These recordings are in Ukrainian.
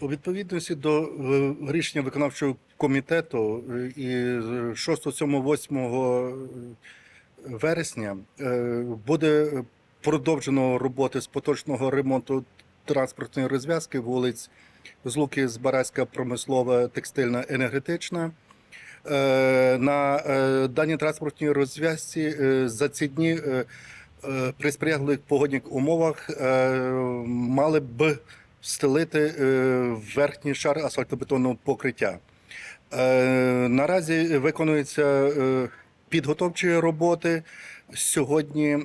У відповідності до е, рішення виконавчого комітету е, і 6, 7, 8 вересня е, буде продовжено роботи з поточного ремонту транспортної розв'язки вулиць Злуки, Збаразька, промислова, текстильна, енергетична. На даній транспортній розв'язці за ці дні при сприятливих погодних умовах мали б встелити е, верхній шар асфальтобетонного покриття. Е, Наразі виконуються е, підготовчі роботи. Сьогодні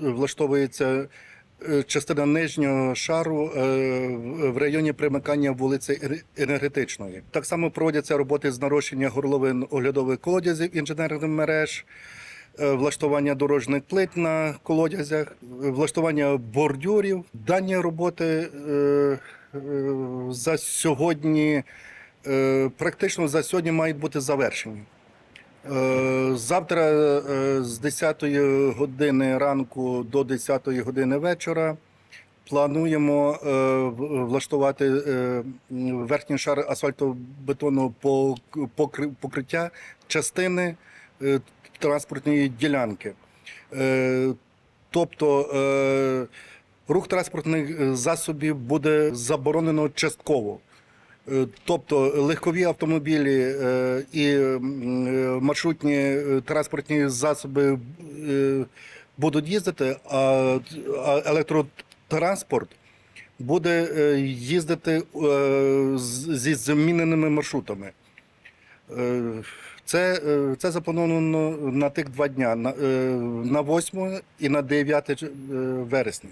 влаштовується частина нижнього шару в районі примикання вулиці енергетичної. Так само проводяться роботи з нарощення горловин оглядових колодязів інженерних мереж. Е, Влаштування дорожніх плит на колодязях, е, влаштування бордюрів. Дані роботи е, за сьогодні, практично за сьогодні мають бути завершені. Завтра з 10 години ранку до 10 години вечора плануємо влаштувати верхній шар асфальтобетонного пок- покриття частини транспортної ділянки. Е, Тобто е, рух транспортних е, засобів буде заборонено частково. Е, Тобто легкові автомобілі е, і е, маршрутні е, транспортні засоби е, будуть їздити, а електротранспорт буде е, їздити е, зі зміненими маршрутами. Це е, це заплановано на тих два дня на, е, на 8 і на 9 е, вересня.